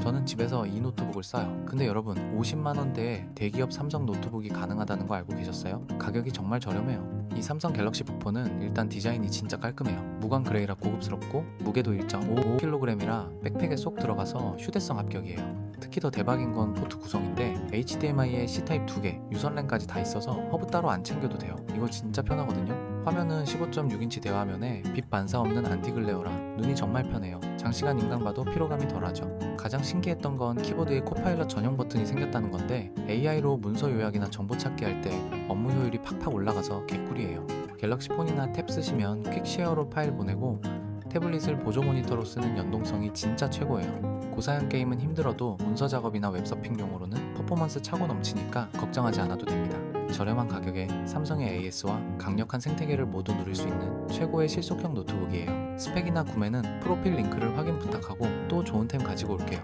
저는 집에서 이 노트북을 써요. 근데 여러분 50만 원대에 대기업 삼성 노트북이 가능하다는 거 알고 계셨어요? 가격이 정말 저렴해요. 이 삼성 갤럭시 북4는 일단 디자인이 진짜 깔끔해요. 무광 그레이라 고급스럽고 무게도 1.55kg이라 백팩에 쏙 들어가서 휴대성 합격이에요. 특히 더 대박인 건 포트 구성인데 HDMI에 C타입 2개, 유선랜까지 다 있어서 허브 따로 안 챙겨도 돼요. 이거 진짜 편하거든요. 화면은 15.6인치 대화면에 빛 반사 없는 안티글레어라 눈이 정말 편해요. 장시간 인강 봐도 피로감이 덜하죠. 가장 신기했던 건 키보드에 코파일럿 전용 버튼이 생겼다는 건데 AI로 문서 요약이나 정보 찾기 할 때 업무 효율이 팍팍 올라가서 개꿀이에요. 갤럭시 폰이나 탭 쓰시면 퀵 쉐어로 파일 보내고 태블릿을 보조 모니터로 쓰는 연동성이 진짜 최고예요. 고사양 게임은 힘들어도 문서 작업이나 웹서핑용으로는 퍼포먼스 차고 넘치니까 걱정하지 않아도 됩니다. 저렴한 가격에 삼성의 AS와 강력한 생태계를 모두 누릴 수 있는 최고의 실속형 노트북이에요. 스펙이나 구매는 프로필 링크를 확인 부탁하고 또 좋은 템 가지고 올게요.